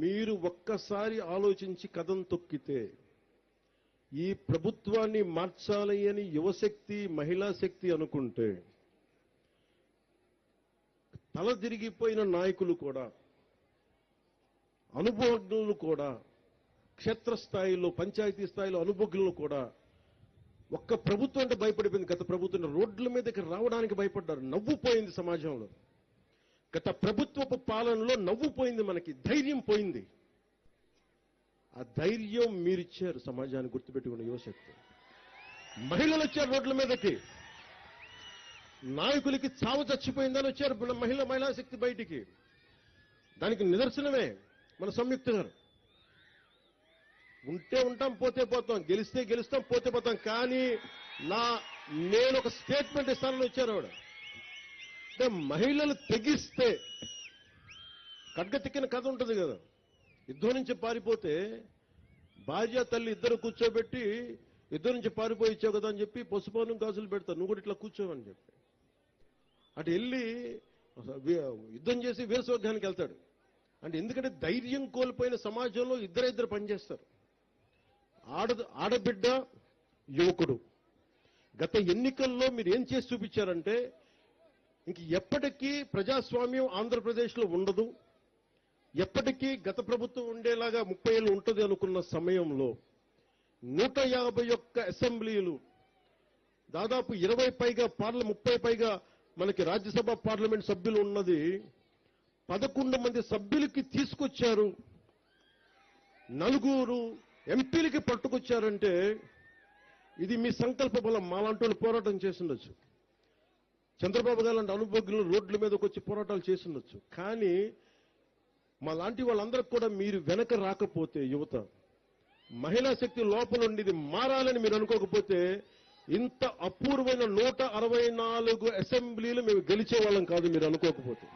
మీరు ఒక్కసారి ఆలోచించి కథం తొక్కితే ఈ ప్రభుత్వాన్ని మార్చాలి అని యువశక్తి మహిళా శక్తి అనుకుంటే తల తిరిగిపోయిన నాయకులు కూడా అనుభవజ్ఞులు కూడా క్షేత్రస్థాయిలో పంచాయతీ స్థాయిలో అనుభవజ్ఞులు కూడా ఒక్క ప్రభుత్వం అంటే భయపడిపోయింది. గత ప్రభుత్వం రోడ్ల మీదకి రావడానికి భయపడ్డారు. నవ్వుపోయింది సమాజంలో. గత ప్రభుత్వపు పాలనలో నవ్వు పోయింది మనకి ధైర్యం పోయింది. ఆ ధైర్యం మీరిచ్చారు సమాజాన్ని గుర్తుపెట్టుకున్న యువశక్తి మహిళలు వచ్చారు రోడ్ల మీదకి. నాయకులకి చావు చచ్చిపోయిందని వచ్చారు మహిళ మహిళా శక్తి బయటికి. దానికి నిదర్శనమే మన సంయుక్త గారు. ఉంటే ఉంటాం పోతే పోతాం గెలిస్తే గెలుస్తాం పోతే పోతాం కానీ నా నేను ఒక స్టేట్మెంట్ ఇస్తానని వచ్చారు ఆవిడ. అంటే మహిళలు తెగిస్తే కడ్గ తిక్కిన కథ ఉంటుంది కదా. యుద్ధం నుంచి పారిపోతే భార్య తల్లి ఇద్దరు కూర్చోబెట్టి ఇద్దరు నుంచి పారిపోయి ఇచ్చావు కదా అని చెప్పి పసుపానం గాజులు పెడతారు. నువ్వు కూడా ఇట్లా కూర్చోవని చెప్పి. అటు వెళ్ళి యుద్ధం చేసి వీరస్వర్గానికి వెళ్తాడు. అంటే ఎందుకంటే ధైర్యం కోల్పోయిన సమాజంలో ఇద్దరిద్దరు పనిచేస్తారు. ఆడ ఆడబిడ్డ యువకుడు. గత ఎన్నికల్లో మీరు ఏం చేసి చూపించారంటే ఇంక ఎప్పటికీ ప్రజాస్వామ్యం ఆంధ్రప్రదేశ్లో ఉండదు. ఎప్పటికీ గత ప్రభుత్వం ఉండేలాగా ముప్పై ఏళ్ళు ఉంటుంది అనుకున్న సమయంలో నూట యాభై ఒక్క అసెంబ్లీలు దాదాపు ఇరవై పైగా పార్ల ముప్పై పైగా మనకి రాజ్యసభ పార్లమెంట్ సభ్యులు ఉన్నది. పదకొండు మంది సభ్యులకి తీసుకొచ్చారు. నలుగురు ఎంపీలకి పట్టుకొచ్చారంటే ఇది మీ సంకల్ప బలం. మాలాంటి వాళ్ళు పోరాటం చేసిండొచ్చు చంద్రబాబు గారు లాంటి అనుభవజ్ఞులు రోడ్ల మీదకి వచ్చి పోరాటాలు చేసిండొచ్చు కానీ మా లాంటి వాళ్ళందరికి కూడా మీరు వెనక రాకపోతే యువత మహిళా శక్తి లోపల ఉండేది మారాలని మీరు అనుకోకపోతే ఇంత అపూర్వమైన నూట అరవై నాలుగు అసెంబ్లీలు మేము గెలిచే వాళ్ళం కాదు మీరు అనుకోకపోతే.